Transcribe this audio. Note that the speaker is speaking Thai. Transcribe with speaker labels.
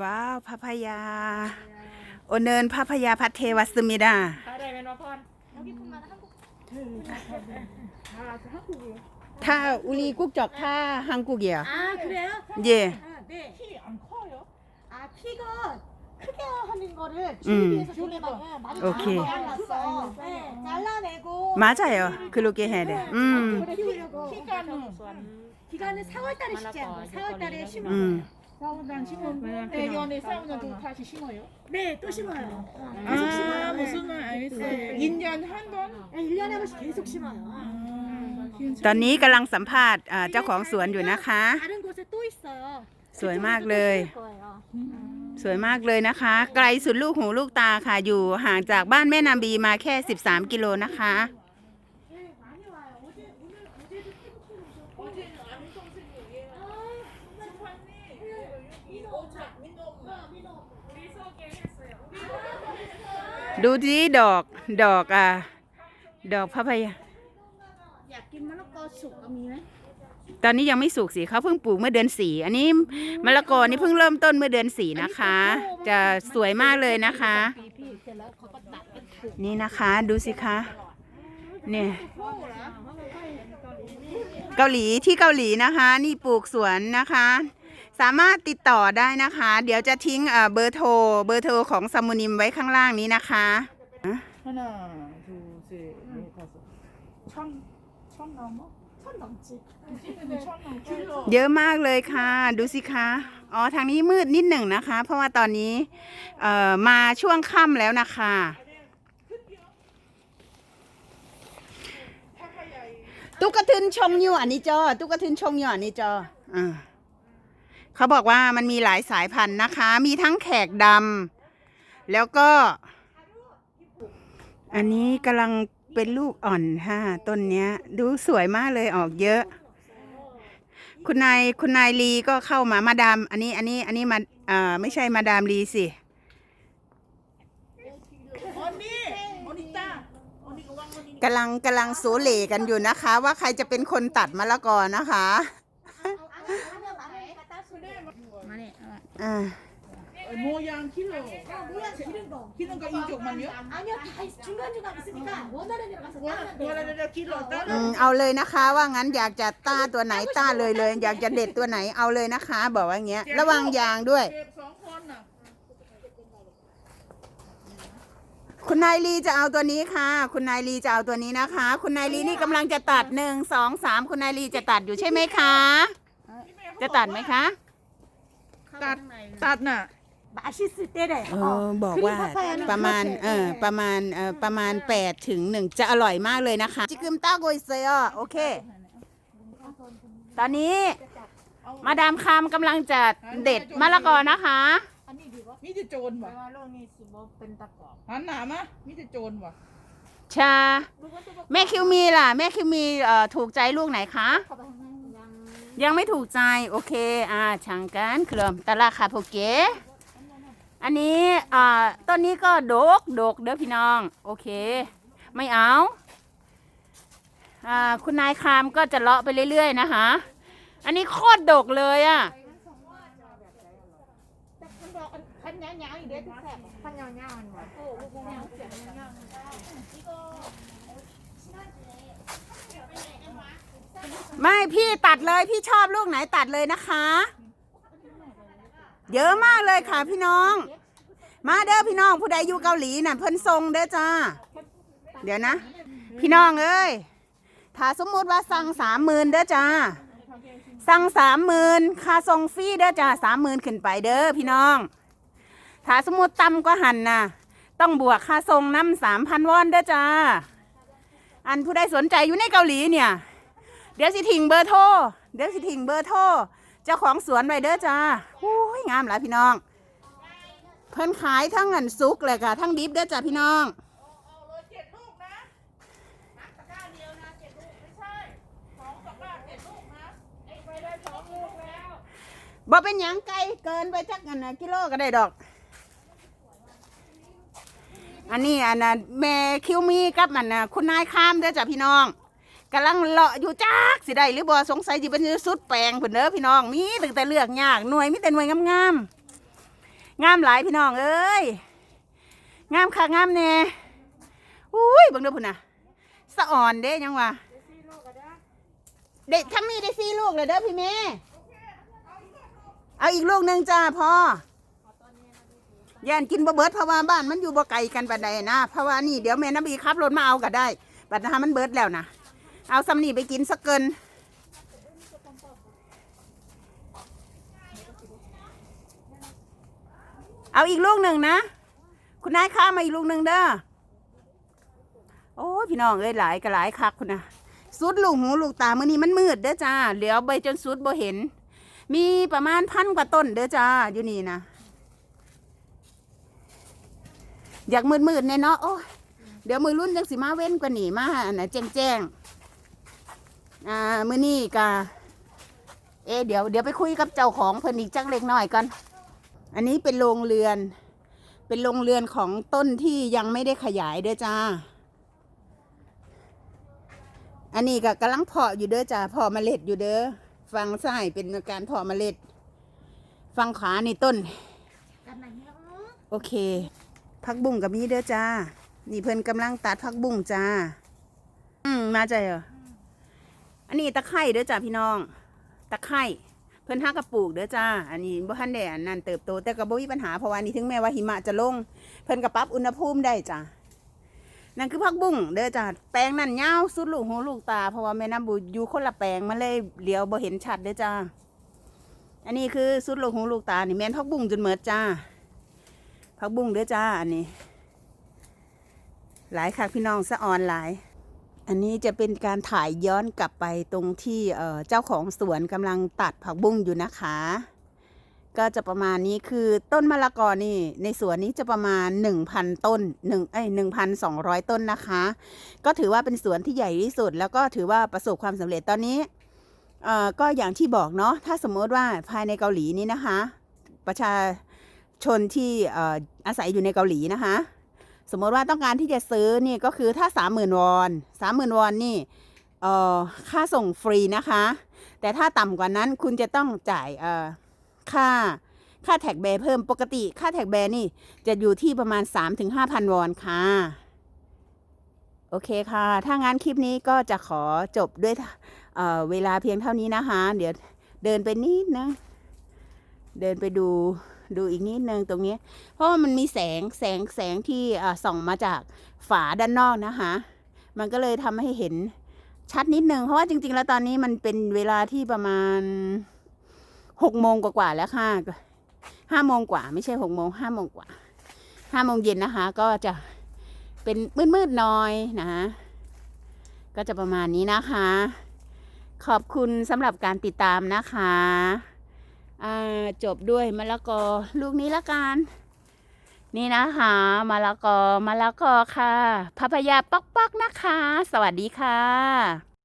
Speaker 1: ว้าวพาพายา โอเนินพาพายาพัทเทวสมิดา
Speaker 2: อะไรเป็นวะพร
Speaker 3: 여기 분만 한국
Speaker 1: ถ้าอุลีกุกจอกท่าฮังกุกเกีย
Speaker 3: 아 그래요?
Speaker 1: เย่
Speaker 3: 아, 네.
Speaker 2: 키안 커요?
Speaker 3: 아 키가 크게 하는 거를
Speaker 1: 음.
Speaker 3: 주위에서 조리가 많이
Speaker 1: 오케이.
Speaker 3: 잘라놨어. 네, 잘라내고
Speaker 1: มาจ่ายเหรอคือโลเกเฮเดอืม
Speaker 3: 키우려고.
Speaker 2: 키가는
Speaker 3: 기간은 4월달에 심지 않고 4월달에 심어.
Speaker 1: อื ม
Speaker 2: 사우단 심으면 내년에 사우단도 다시 심어요?
Speaker 3: 네, 또 심어요. 어, 계속
Speaker 2: 아
Speaker 3: 심어요.
Speaker 2: 무슨 말 알겠어요 1년 한 번?
Speaker 3: 네, 1년에 한 번씩 계속 심어요.
Speaker 2: 아,
Speaker 1: ตอนนี้กำลังสัมภาษณ์อ่าเจ้าของสวนอยู่นะคะ
Speaker 3: 다른 곳에 또 있어요.
Speaker 1: สวยมากเลย
Speaker 3: 그쪽에도 또 심을 거예요.
Speaker 1: สวยมากเลยนะคะ ไกลสุดลูกหูลูกตาค่ะ อยู่ห่างจากบ้านแม่นาบีมาแค่ 13 กิโลนะคะ ดูที่ดอกดอกอะ ดอกพะพายา
Speaker 3: อยากกินมะละกอสุกอะมีไหม
Speaker 1: ตอนนี้ยังไม่สุกสิเขาเพิ่งปลูกเมื่อเดือนสี่อันนี้มะละกอนี่เพิ่งเริ่มต้นเมื่อเดือนสี่นะคะ จะสวยมากเลยนะคะ
Speaker 3: พี่พี่เสร็จแล้วเขาก็ตัดเป็นถุง
Speaker 1: นี่นะคะดูสิคะ เนี่ยเกาหลีที่เกาหลีนะคะ นี่ปลูกสวนนะคะ สามารถติดต่อได้นะคะ เดี๋ยวจะทิ้งเอ่อเบอร์โทรเบอร์โทรของซามูนิมไว้ข้างล่างนี้นะคะ
Speaker 2: 하나 둘셋넷 다섯 천, 천 넘어?
Speaker 3: 천 넘지
Speaker 2: 근데 천 넘, 킬로
Speaker 1: เยอะมากเลยค่ะ ดูสิคะ อ๋อ ทางนี้มืดนิดหนึ่งนะคะ เพราะว่าตอนนี้ เอ่อ มาช่วงค่ำแล้วนะคะ ตุ๊กทึนชงอยู่อันนี้จอ ตุ๊กทึนชงอยู่อันนี้จออ่า เขาบอกว่ามันมีหลายสายพันธุ์นะคะ มีทั้งแขกดำแล้วก็ อันนี้กำลังเป็นลูกอ่อนค่ะต้นนี้ดูสวยมากเลยออกเยอะ คุณนายคุณนายลีก็เข้ามามาดาม อันนี้อันนี้อันนี้มาอ่าไม่ใช่มาดามลีสิกำลังกำลังโซเลกันอยู่นะคะ ว่าใครจะเป็นคนตัดมะละกอนะคะ อ่า
Speaker 2: 모양 킬로
Speaker 3: 야 뭐야 기른 거
Speaker 2: 기는 거 이쪽만요?
Speaker 3: 아니요 다 있- 중간중간 있으니까 원하는 데로 가서 따면 돼
Speaker 2: 원하는 킬로
Speaker 1: อื
Speaker 2: 따로
Speaker 1: มเอาเลยนะคะ ว่างั้นอยากจะต้าตัวไหนต้าเลยเลย อยากจะเด็ดตัวไหนเอาเลยนะคะ บอกว่าอย่างเงี้ย ระวังยางด้วย
Speaker 2: 백 성권나
Speaker 1: คุณนายลีจะเอาตัวนี้ค่ะ คุณนายลีจะเอาตัวนี้นะคะ คุณนายลีนี่กำลังจะตัดหนึ่งสองสามคุณนายลีจะตัดอยู่ใช่ไหมคะ จะตัดไหมคะ
Speaker 2: ตัดตัดน่ะ
Speaker 3: บาชิสิเตได้
Speaker 1: เออบอกว่าประมาณเออประมาณเออประมาณ8ถึง1จะอร่อยมากเลยนะคะ จิกึมต้าโกยเซอโอเค ตอนนี้ มาดามคำกำลังจะเด็ดมะละกอนะคะ
Speaker 2: มีจะโจ
Speaker 3: รวะว่า
Speaker 2: โลกนี้สิบ่เป็
Speaker 4: นตะกอบ
Speaker 2: หันหนามะมีจะโจรวะ
Speaker 1: ชา แม่คิวมีล่ะ แม่คิวมีเอ่อถูกใจลูกไหนคะข้าไปข้ ยังไม่ถูกใจ โอเค อ่าช่างกันเคลมตะลาคาโปเกอันนี้อ่าต้นนี้ก็ดกดกเด้อพี่น้อง โอเค ไม่เอาอ่าคุณนายคามก็จะเลาะไปเรื่อย ๆ นะคะอันนี้โคตรดกเลยอะ่ะ ไม่พี่ตัดเลยพี่ชอบลูกไหนตัดเลยนะคะ เยอะมากเลยค่ะพี่น้อง มาเด้อพี่น้องผู้ใดอยู่เกาหลีน่ะเพิ่นทรงเด้อจ้า เดี๋ยวนะ พี่น้องเอ้ยถ้าสมมุติว่าสั่งสามหมื่นเด้อจ้า สั่งสามหมื่นค่าส่งฟรีเด้อจ้าสามหมื่นขึ้นไปเด้อพี่น้องถ้าสมมติต่ำก็หันน่ะ ต้องบวกค่าส่งน้ำสามพันวอนเด้อจ้า อันผู้ใดสนใจอยู่ในเกาหลีเนี่ย เดี๋ยวสิทิ้งเบอร์โทร เดี๋ยวสิทิ้งเบอร์โทร เจ้าของสวนไว้เด้อจ้าหูยงามหลายพี่น้อง เพิ่นขายทั้งเงินซุกเลยค่ะ ทั้งดิบเด้อจ้าพี่น้องบ่เป็นหยังไกลเกินไปจักอันนะกิโลก็ได้ดอก อันนี้อันน่ะแม่คิวมีกับมันนะคุณนายข้ามเด้อจ้ะพี่น้อง กำลังเลาะอยู่จักสิได้หรือบ่สงสัยสิเป็นสุดแปลงเพิ่นเด้อพี่น้องมีตั้งแต่เลือกยากหน่วยมีแต่หน่วยงามงามหลายพี่น้องเอ้ยงามค่ะงามแน่อุ้ยเบังเด้อพุ่นน่ะสะอ่อนเด้ยังวะเด็กทั้งนี้ได้สี่ลูกเลยเด้อพี่เมย์เอาอีกลูกหนึ่งจ้าพ่อย่านกินบ่เบิดเพราะว่าบ้านมันอยู่บ่ไกลกันปานใดนะเพราะว่านี่เดี๋ยวแม่น้ำบีขับรถมาเอาก็ได้บัดนะคะมันเบิดแล้วนะ เอาซ้ำนี่ไปกินสักเกินเอาอีกลูกหนึ่งนะ คุณนายข้ามาอีกลูกหนึ่งเด้อโอ้พี่น้องเอ้ยหลายก็หลายคักคุณนะสุดลูกหูลูกตามื่อนี้มันมืดเด้อจ้าเหลียวไปจนสุดบ่เห็น มีประมาณพันกว่าต้นเด้อจ้าอยู่นี่นะอยากมืดมืดๆแน่เนาะโอ้เดี๋ยวมือรุ่นจังสิมาเว้นกว่าหนีมาอันนะแจ้งแจ้ง อ่ามื่อนี้กะเอเดี๋ยวเดี๋ยวไปคุยกับเจ้าของเพิ่นอีกจังเล็กน้อยก่อน อันนี้เป็นโรงเรือน เป็นโรงเรือนของต้นที่ยังไม่ได้ขยายเด้อจ้า อันนี้ก็กำลังเพาะอยู่เด้อจ้าเพาะเมล็ดอยู่เด้อฟังซ้ายเป็นการเพาะเมล็ดฟังขวานี่ต้น โอเคพักบุ้งกับมีเด้อจ้า นี่เพิ่นกำลังตัดพักบุ้งจ้า อืมมาใจเหรอ อันนี้ตะไคร่เด้อจ้าพี่น้อง ตะไคร่เพิ่นหากระปลูกเด้อจ้า อันนี้บ่ทันได้อันนั้นเติบโตแต่ก็บ่มีปัญหาเพราะว่านี่ถึงแม้ว่าหิมะจะลง เพิ่นก็ปรับอุณหภูมิได้จ้านั่นคือผักบุ้งเด้อจ้าแปลงนั่นยาวสุดลูกหูลูกตาเพราะว่าแม่น้ำบูอยู่คนละแปลงมันเลยเหลียวบ่เห็นชัดเด้อจ้า อันนี้คือสุดลูกหูลูกตานี่แม่นผักบุ้งจนเหมิดจ้าผักบุ้งเด้อจ้าอันนี้ หลายค่ะพี่น้องสะออนหลาย อันนี้จะเป็นการถ่ายย้อนกลับไปตรงที่เจ้าของสวนกำลังตัดผักบุ้งอยู่นะคะ ก็จะประมาณนี้คือต้นมะละกอนี่ ในสวนนี้จะประมาณ 1,000 ต้น1เอ้ย1,200 ต้นนะคะ ก็ถือว่าเป็นสวนที่ใหญ่ที่สุด แล้วก็ถือว่าประสบความสำเร็จตอนนี้เอ่อก็อย่างที่บอกเนาะถ้าสมมติว่าภายในเกาหลีนี้นะคะ ประชาชนที่อาศัยอยู่ในเกาหลีนะคะ สมมติว่าต้องการที่จะซื้อนี่ก็คือถ้า 30,000 วอน30,000 วอนนี่เอ่อค่าส่งฟรีนะคะ แต่ถ้าต่ำกว่านั้นคุณจะต้องจ่ายเอ่อค่าค่าแท็กแบร์เพิ่มปกติค่าแท็กแบร์นี่จะอยู่ที่ประมาณ 3-5,000 วอนค่ะ โอเคค่ะ ถ้างั้นคลิปนี้ก็จะขอจบด้วยเอ่อเวลาเพียงเท่านี้นะคะ เดี๋ยวเดินไปนิดนะ เดินไปดู ดูอีกนิดนึงตรงนี้ เพราะว่ามันมีแสงแสงแสงที่ส่องมาจากฝาด้านนอกนะคะ มันก็เลยทำให้เห็นชัดนิดนึง เพราะว่าจริง ๆ แล้วตอนนี้มันเป็นเวลาที่ประมาณหกโมงกว่าๆแล้วค่ะห้าโมงกว่าไม่ใช่หกโมงห้าโมงกว่าห้าโมงเย็นนะคะ ก็จะเป็นมืดๆหน่อยนะก็จะประมาณนี้นะคะ ขอบคุณสำหรับการติดตามนะคะ จบด้วยมะละกอลูกนี้ละกันนี่นะคะมะละกอมะละกอค่ะพะพยาป๊อกๆนะคะ สวัสดีค่ะ